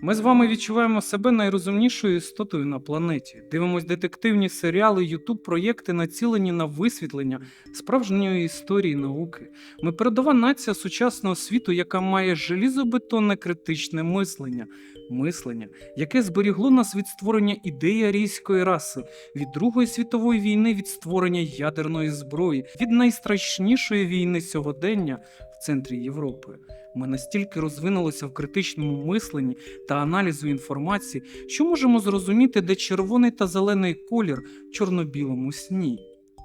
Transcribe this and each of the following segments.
Ми з вами відчуваємо себе найрозумнішою істотою на планеті. Дивимось детективні серіали, ютуб проєкти націлені на висвітлення справжньої історії науки. Ми передова нація сучасного світу, яка має желізобетонне критичне мислення. Мислення, яке зберігло нас від створення ідеї арійської раси, від Другої світової війни, від створення ядерної зброї, від найстрашнішої війни сьогодення в центрі Європи. Ми настільки розвинулися в критичному мисленні та аналізу інформації, що можемо зрозуміти, де червоний та зелений колір в чорно-білому сні.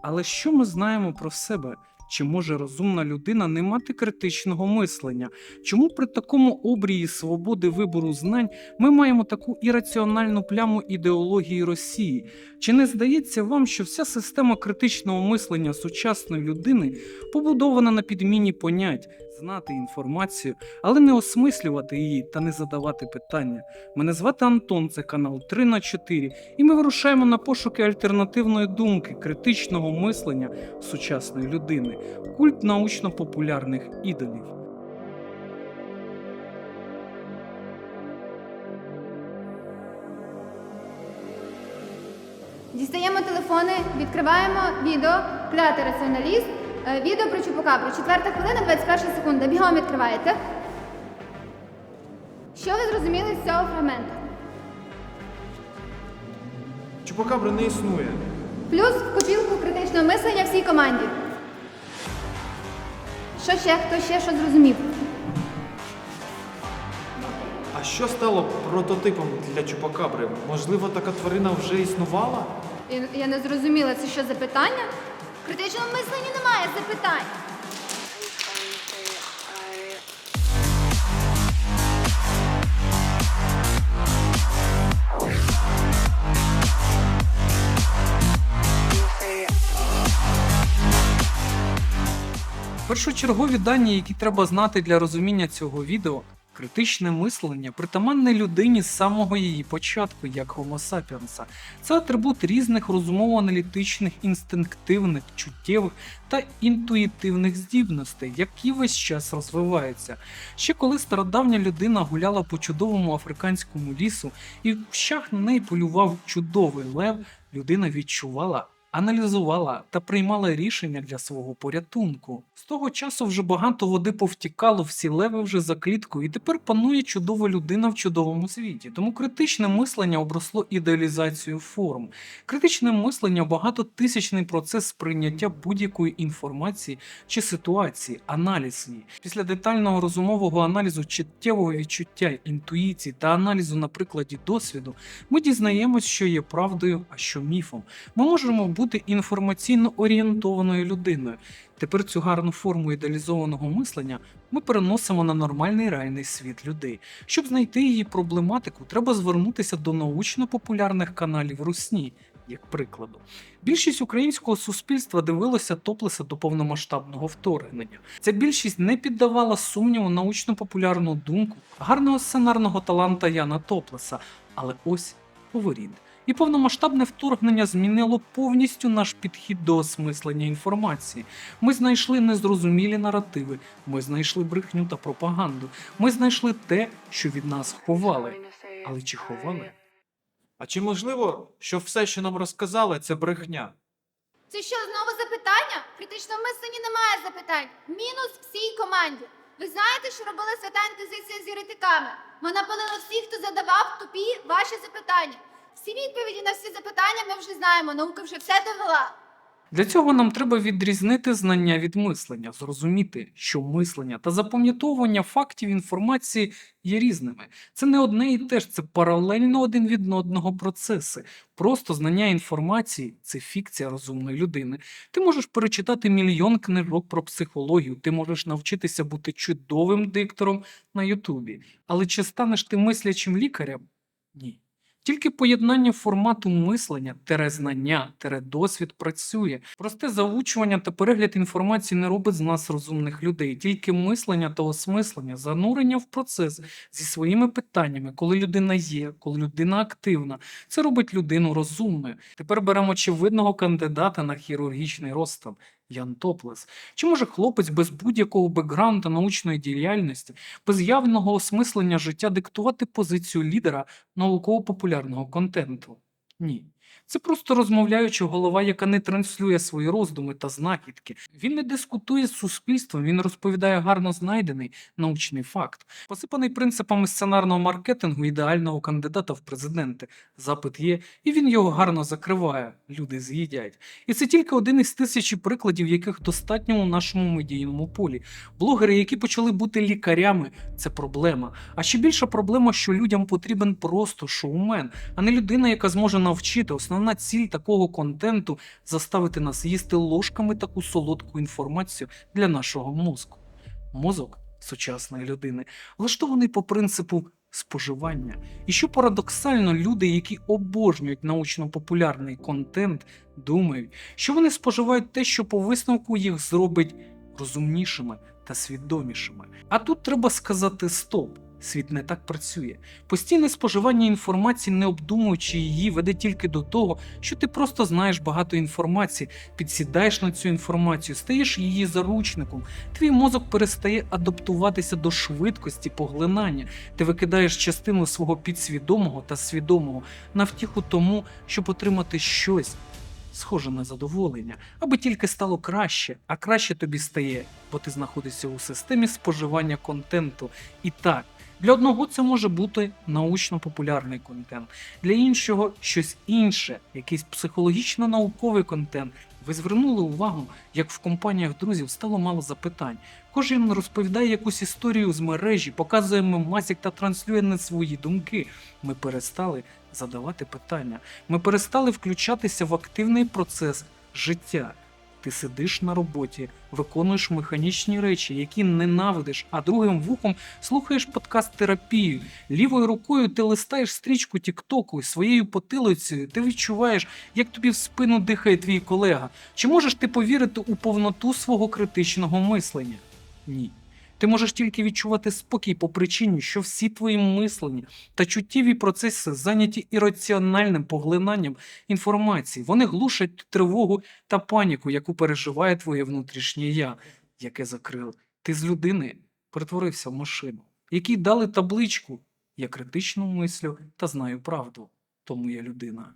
Але що ми знаємо про себе? Чи може розумна людина не мати критичного мислення? Чому при такому обрії свободи вибору знань ми маємо таку ірраціональну пляму ідеології Росії? Чи не здається вам, що вся система критичного мислення сучасної людини побудована на підміні понять, знати інформацію, але не осмислювати її та не задавати питання? Мене звати Антон, це канал 3 на 4 і ми вирушаємо на пошуки альтернативної думки, критичного мислення сучасної людини, культ научно-популярних ідолів. Дістаємо телефони, відкриваємо відео, клятий раціоналіст, відео про Чупакабру. Четверта хвилина, 21 секунда. Бігом відкриваєте. Що ви зрозуміли з цього фрагменту? Чупакабри не існує. Плюс в копілку критичного мислення всій команді. Що ще? Хто ще що зрозумів? А що стало прототипом для Чупакабри? Можливо, така тварина вже існувала? Я, я не зрозуміла, це що запитання? В критичному мисленні немає запитань. Першочергові дані, які треба знати для розуміння цього відео, критичне мислення притаманне людині з самого її початку, як Homo sapiens. Це атрибут різних розумово-аналітичних, інстинктивних, чуттєвих та інтуїтивних здібностей, які весь час розвиваються. Ще коли стародавня людина гуляла по чудовому африканському лісу і в кущах на неї полював чудовий лев, людина відчувала аналізувала та приймала рішення для свого порятунку. З того часу вже багато води повтікало, всі леви вже за кліткою, і тепер панує чудова людина в чудовому світі. Тому критичне мислення обросло ідеалізацією форм. Критичне мислення багатотисячний процес сприйняття будь-якої інформації чи ситуації, аналіз її. Після детального розумового аналізу чуттєвого відчуття, інтуїції та аналізу на прикладі досвіду, ми дізнаємось, що є правдою, а що міфом. Ми можемо бути інформаційно орієнтованою людиною. Тепер цю гарну форму ідеалізованого мислення ми переносимо на нормальний реальний світ людей. Щоб знайти її проблематику, треба звернутися до научно-популярних каналів Русні, як прикладу. Більшість українського суспільства дивилося топлеса до повномасштабного вторгнення. Ця більшість не піддавала сумніву научно-популярну думку гарного сценарного таланта Яна Топлеса. Але ось поворіт. І повномасштабне вторгнення змінило повністю наш підхід до осмислення інформації. Ми знайшли незрозумілі наративи, ми знайшли брехню та пропаганду. Ми знайшли те, що від нас ховали. Але чи ховали? А чи можливо, що все, що нам розказали, це брехня? Це що, знову запитання? В критичному мисленні немає запитань. Мінус всій команді. Ви знаєте, що робила свята інквізиція з єретиками? Вона палила всіх, хто задавав тупі ваші запитання. Всі відповіді на всі запитання ми вже знаємо. Наука вже все довела. Для цього нам треба відрізнити знання від мислення, зрозуміти, що мислення та запам'ятовування фактів інформації є різними. Це не одне і те ж, це паралельно один від одного процеси. Просто знання інформації це фікція розумної людини. Ти можеш перечитати мільйон книжок про психологію, ти можеш навчитися бути чудовим диктором на Ютубі. Але чи станеш ти мислячим лікарем? Ні. Тільки поєднання формату мислення, знання, досвід працює. Просте заучування та перегляд інформації не робить з нас розумних людей. Тільки мислення та осмислення, занурення в процес зі своїми питаннями, коли людина є, коли людина активна, це робить людину розумною. Тепер беремо очевидного кандидата на хірургічний розстав Ян Топлес? Чи може хлопець без будь-якого бекграунду научної діяльності, без явного осмислення життя диктувати позицію лідера науково-популярного контенту? Ні. Це просто розмовляюча голова, яка не транслює свої роздуми та знахідки. Він не дискутує з суспільством, він розповідає гарно знайдений научний факт, посипаний принципами сценарного маркетингу ідеального кандидата в президенти. Запит є, і він його гарно закриває. Люди з'їдять. І це тільки один із тисячі прикладів, яких достатньо у нашому медійному полі. Блогери, які почали бути лікарями, це проблема. А ще більша проблема, що людям потрібен просто шоумен, а не людина, яка зможе навчити. Основна ціль такого контенту заставити нас їсти ложками таку солодку інформацію для нашого мозку. Мозок сучасної людини влаштований по принципу споживання. І що парадоксально, люди, які обожнюють научно-популярний контент, думають, що вони споживають те, що по висновку їх зробить розумнішими та свідомішими. А тут треба сказати стоп. Світ не так працює. Постійне споживання інформації, не обдумуючи її, веде тільки до того, що ти просто знаєш багато інформації, підсідаєш на цю інформацію, стаєш її заручником. Твій мозок перестає адаптуватися до швидкості поглинання. Ти викидаєш частину свого підсвідомого та свідомого на втіху тому, щоб отримати щось. Схоже на задоволення, аби тільки стало краще, а краще тобі стає, бо ти знаходишся у системі споживання контенту. І так, для одного це може бути научно-популярний контент, для іншого щось інше, якийсь психологічно-науковий контент. Ви звернули увагу, як в компаніях друзів стало мало запитань. Кожен розповідає якусь історію з мережі, показує мемасік та транслює не свої думки. Ми перестали задавати питання. Ми перестали включатися в активний процес життя. Ти сидиш на роботі, виконуєш механічні речі, які ненавидиш, а другим вухом слухаєш подкаст терапію. Лівою рукою ти листаєш стрічку Тіктоку і своєю потилицею ти відчуваєш, як тобі в спину дихає твій колега. Чи можеш ти повірити у повноту свого критичного мислення? Ні. Ти можеш тільки відчувати спокій по причині, що всі твої мислення та чуттєві процеси зайняті ірраціональним поглинанням інформації. Вони глушать тривогу та паніку, яку переживає твоє внутрішнє я, яке закрив. Ти з людини перетворився в машину, якій дали табличку Я критично мислю та знаю правду, тому я людина.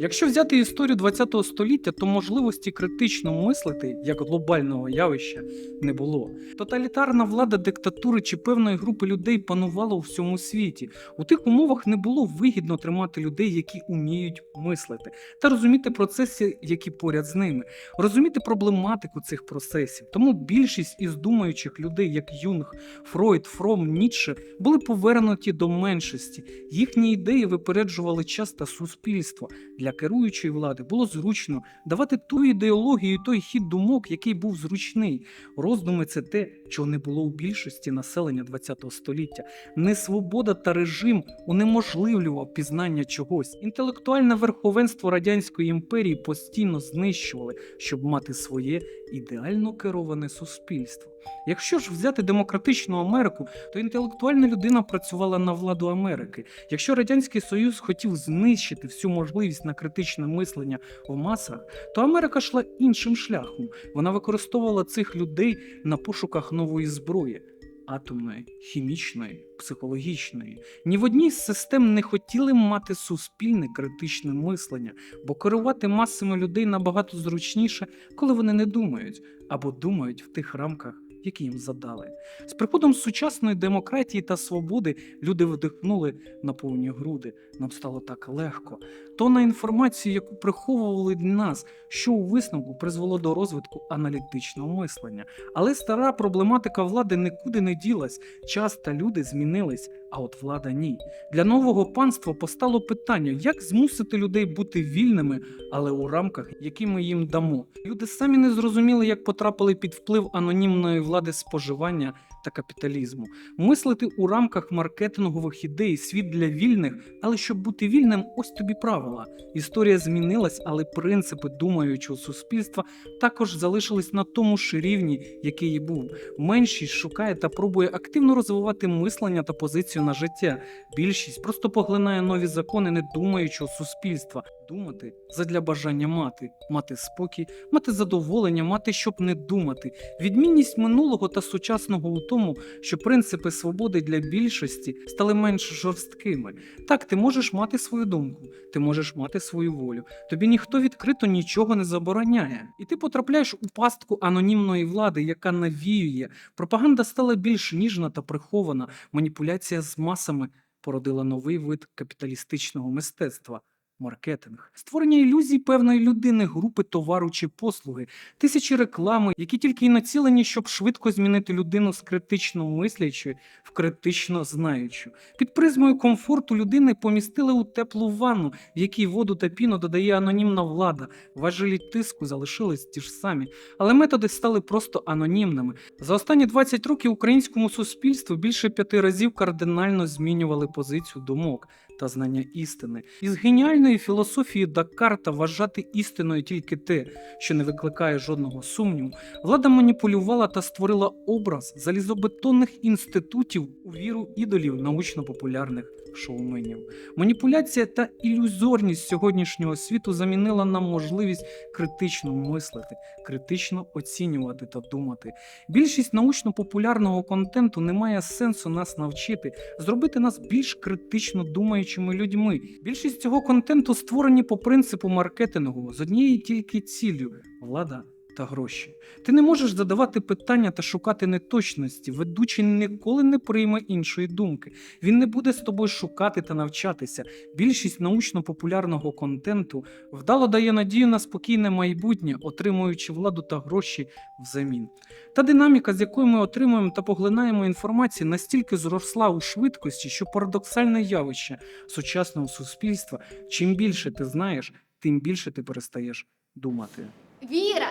Якщо взяти історію ХХ століття, то можливості критично мислити як глобального явища не було. Тоталітарна влада диктатури чи певної групи людей панувала у всьому світі. У тих умовах не було вигідно тримати людей, які уміють мислити, та розуміти процеси, які поряд з ними, розуміти проблематику цих процесів. Тому більшість із думаючих людей, як Юнг, Фройд, Фром, Ніцше, були повернуті до меншості. Їхні ідеї випереджували час та суспільство. Для керуючої влади було зручно давати ту ідеологію, той хід думок, який був зручний. Роздуми це те, чого не було у більшості населення ХХ століття. Несвобода та режим унеможливлював пізнання чогось. Інтелектуальне верховенство радянської імперії постійно знищували, щоб мати своє ідеально кероване суспільство. Якщо ж взяти демократичну Америку, то інтелектуальна людина працювала на владу Америки. Якщо Радянський Союз хотів знищити всю можливість на критичне мислення в масах, то Америка йшла іншим шляхом. Вона використовувала цих людей на пошуках нової зброї. Атомної, хімічної, психологічної. Ні в одній з систем не хотіли мати суспільне критичне мислення, бо керувати масами людей набагато зручніше, коли вони не думають або думають в тих рамках, які їм задали. З приходом сучасної демократії та свободи люди вдихнули на повні груди. Нам стало так легко. Тонна інформації, яку приховували від нас, що у висновку призвело до розвитку аналітичного мислення. Але стара проблематика влади нікуди не ділась. Час та люди змінились, а от влада ні. Для нового панства постало питання, як змусити людей бути вільними, але у рамках, які ми їм дамо. Люди самі не зрозуміли, як потрапили під вплив анонімної влади споживання та капіталізму, мислити у рамках маркетингових ідей, світ для вільних, але щоб бути вільним, ось тобі правила. Історія змінилась, але принципи думаючого суспільства також залишились на тому ж рівні, який і був. Меншість шукає та пробує активно розвивати мислення та позицію на життя. Більшість просто поглинає нові закони не думаючого суспільства. Думати задля бажання мати, мати спокій, мати задоволення, мати щоб не думати. Відмінність минулого та сучасного у тому, що принципи свободи для більшості стали менш жорсткими. Так, ти можеш мати свою думку, ти можеш мати свою волю. Тобі ніхто відкрито нічого не забороняє. І ти потрапляєш у пастку анонімної влади, яка навіює. Пропаганда стала більш ніжна та прихована. Маніпуляція з масами породила новий вид капіталістичного мистецтва. Маркетинг, створення ілюзій певної людини, групи товару чи послуги, тисячі реклами, які тільки й націлені, щоб швидко змінити людину з критично мислячої в критично знаючу. Під призмою комфорту людини помістили у теплу ванну, в якій воду та піну додає анонімна влада. Важелі тиску залишились ті ж самі, але методи стали просто анонімними. За останні 20 років українському суспільству більше п'яти разів кардинально змінювали позицію думок та знання істини. Із геніальної філософії Дакарта вважати істиною тільки те, що не викликає жодного сумніву, влада маніпулювала та створила образ залізобетонних інститутів у віру ідолів научно-популярних шоуменів. Маніпуляція та ілюзорність сьогоднішнього світу замінила нам можливість критично мислити, критично оцінювати та думати. Більшість научно-популярного контенту не має сенсу нас навчити, зробити нас більш критично думаючими людьми. Більшість цього контенту створені по принципу маркетингу з однією тільки ціллю влада. Та гроші. Ти не можеш задавати питання та шукати неточності. Ведучий ніколи не прийме іншої думки. Він не буде з тобою шукати та навчатися. Більшість научно-популярного контенту вдало дає надію на спокійне майбутнє, отримуючи владу та гроші взамін. Та динаміка, з якою ми отримуємо та поглинаємо інформацію, настільки зросла у швидкості, що парадоксальне явище сучасного суспільства. Чим більше ти знаєш, тим більше ти перестаєш думати. Віра,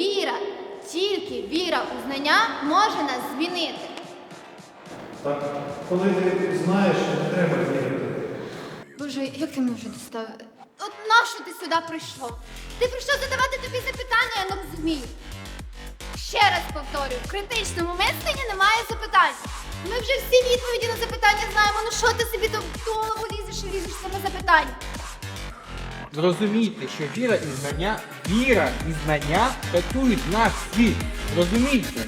віра, тільки віра у знання може нас змінити. Так, коли ти знаєш, не треба вірити. Боже, як ти мене вже достав? От нащо ти сюди прийшов? Ти прийшов задавати тобі запитання, я не розумію. Ще раз повторюю, в критичному мисленні немає запитань. Ми вже всі відповіді на запитання знаємо. Ну що ти собі до в голову лізеш і лізеш саме запитання? Зрозумійте, що віра і знання, віра і знання рятують наш світ. Зрозумійте.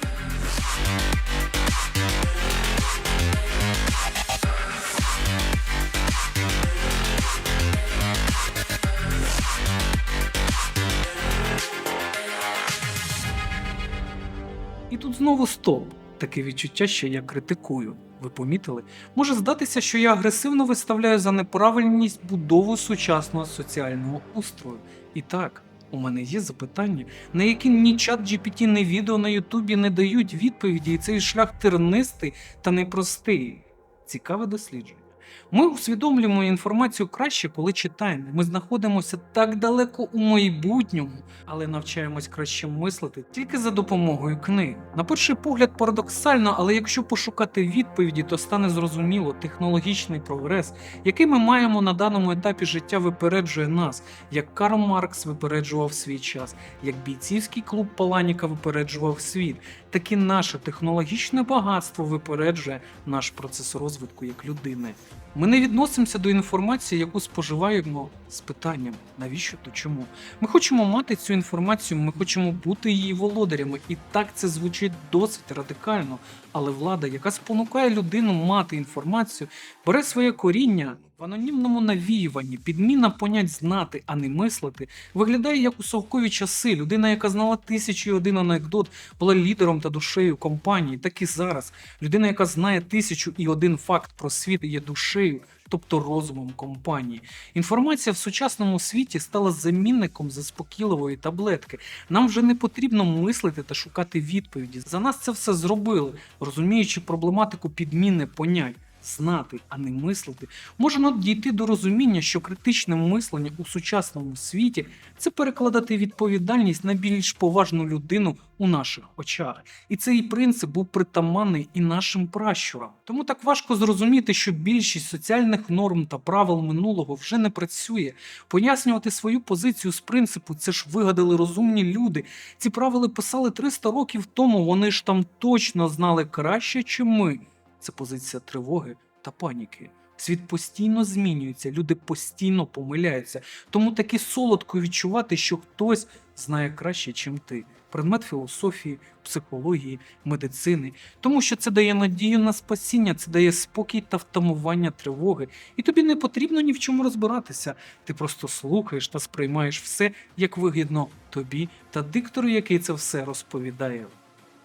І тут знову стоп. Таке відчуття, що я критикую. Ви помітили? Може здатися, що я агресивно виставляю за неправильність будову сучасного соціального устрою. І так, у мене є запитання, на які ні чат GPT, ні відео на Ютубі не дають відповіді, і цей шлях тернистий та непростий. Цікаве дослідження. Ми усвідомлюємо інформацію краще, коли читаємо. Ми знаходимося так далеко у майбутньому, але навчаємось краще мислити тільки за допомогою книг. На перший погляд парадоксально, але якщо пошукати відповіді, то стане зрозуміло, технологічний прогрес, який ми маємо на даному етапі життя, випереджує нас, як Карл Маркс випереджував свій час, як бійцівський клуб Паланіка випереджував світ, так і наше технологічне багатство випереджує наш процес розвитку як людини. Ми не відносимося до інформації, яку споживаємо з питанням навіщо то чому. Ми хочемо мати цю інформацію, ми хочемо бути її володарями, і так це звучить досить радикально. Але влада, яка спонукає людину мати інформацію, бере своє коріння в анонімному навіюванні, підміна понять знати, а не мислити, виглядає як у совкові часи. Людина, яка знала тисячу і один анекдот, була лідером та душею компанії, так і зараз. Людина, яка знає тисячу і один факт про світ, є душею. Тобто розумом компанії. Інформація в сучасному світі стала замінником заспокійливої таблетки. Нам вже не потрібно мислити та шукати відповіді. За нас це все зробили, розуміючи проблематику підміни понять. Знати, а не мислити, можна дійти до розуміння, що критичне мислення у сучасному світі це перекладати відповідальність на більш поважну людину у наших очах. І цей принцип був притаманний і нашим пращурам. Тому так важко зрозуміти, що більшість соціальних норм та правил минулого вже не працює. Пояснювати свою позицію з принципу це ж вигадали розумні люди. Ці правила писали 300 років тому. Вони ж там точно знали краще, чим ми. Це позиція тривоги та паніки. Світ постійно змінюється, люди постійно помиляються. Тому таки солодко відчувати, що хтось знає краще, чим ти. Предмет філософії, психології, медицини, тому що це дає надію на спасіння, це дає спокій та втамування тривоги. І тобі не потрібно ні в чому розбиратися. Ти просто слухаєш та сприймаєш все як вигідно тобі та диктору, який це все розповідає.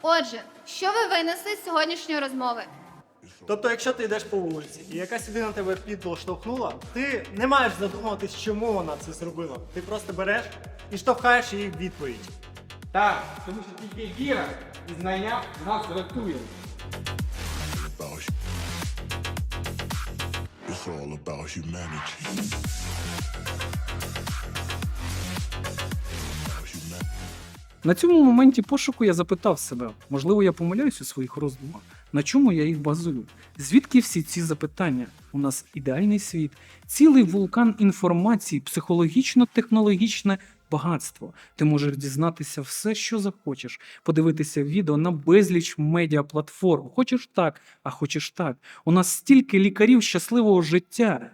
Отже, що ви винесли з сьогоднішньої розмови? Тобто, якщо ти йдеш по вулиці і якась людина тебе підштовхнула, ти не маєш задумуватись, чому вона це зробила. Ти просто береш і штовхаєш її в відповідь. Так, тому що тільки віра і знання нас hu- It's all about humanity. About humanity. На цьому моменті пошуку я запитав себе, можливо, я помиляюсь у своїх роздумах, на чому я їх базую? Звідки всі ці запитання? У нас ідеальний світ, цілий вулкан інформації, психологічно-технологічне багатство. Ти можеш дізнатися все, що захочеш, подивитися відео на безліч медіаплатформ. Хочеш так, а хочеш так. У нас стільки лікарів щасливого життя.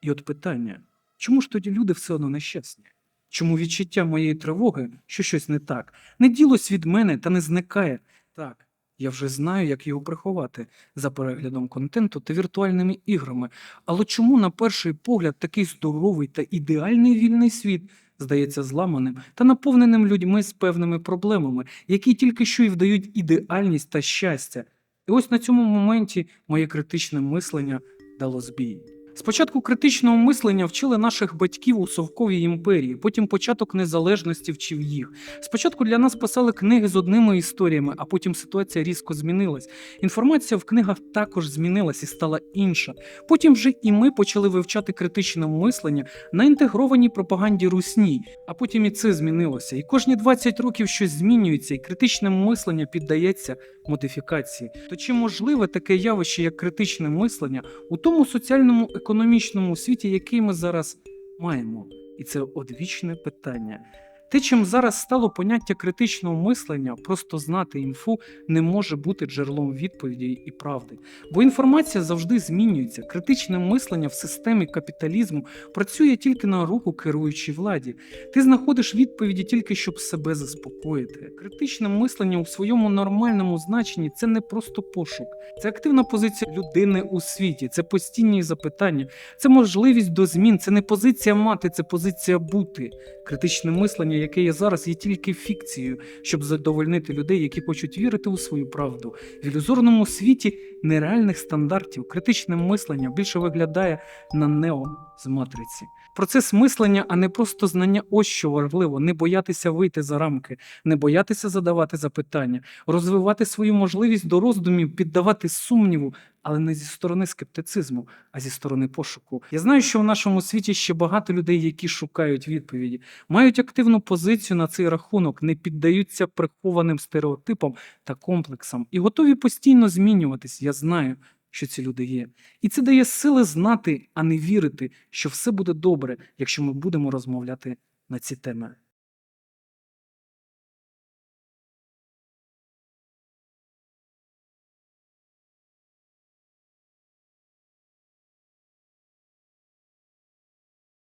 І от питання: чому ж тоді люди все одно нещасні? Чому відчуття моєї тривоги, що щось не так, не ділось від мене та не зникає? Так, я вже знаю, як його приховати за переглядом контенту та віртуальними іграми. Але чому на перший погляд такий здоровий та ідеальний вільний світ здається зламаним та наповненим людьми з певними проблемами, які тільки що й вдають ідеальність та щастя? І ось на цьому моменті моє критичне мислення дало збій. Спочатку критичного мислення вчили наших батьків у совковій імперії, потім початок незалежності вчив їх. Спочатку для нас писали книги з одними історіями, а потім ситуація різко змінилась. Інформація в книгах також змінилась і стала інша. Потім вже і ми почали вивчати критичне мислення на інтегрованій пропаганді русні, а потім і це змінилося. І кожні 20 років щось змінюється, і критичне мислення піддається модифікації. То чи можливе таке явище, як критичне мислення, у тому соціальному економічному світі, який ми зараз маємо? І це одвічне питання. Те, чим зараз стало поняття критичного мислення, просто знати інфу не може бути джерелом відповіді і правди. Бо інформація завжди змінюється. Критичне мислення в системі капіталізму працює тільки на руку керуючій владі. Ти знаходиш відповіді тільки щоб себе заспокоїти. Критичне мислення у своєму нормальному значенні це не просто пошук, це активна позиція людини у світі, це постійні запитання, це можливість до змін, це не позиція мати, це позиція бути. Критичне мислення, яке є зараз, є тільки фікцією, щоб задовольнити людей, які хочуть вірити у свою правду. В ілюзорному світі нереальних стандартів критичне мислення більше виглядає на нео з матриці. Процес мислення, а не просто знання, ось що важливо, не боятися вийти за рамки, не боятися задавати запитання, розвивати свою можливість до роздумів, піддавати сумніву, але не зі сторони скептицизму, а зі сторони пошуку. Я знаю, що в нашому світі ще багато людей, які шукають відповіді, мають активну позицію на цей рахунок, не піддаються прихованим стереотипам та комплексам і готові постійно змінюватись. Я знаю, що ці люди є. І це дає сили знати, а не вірити, що все буде добре, якщо ми будемо розмовляти на ці теми.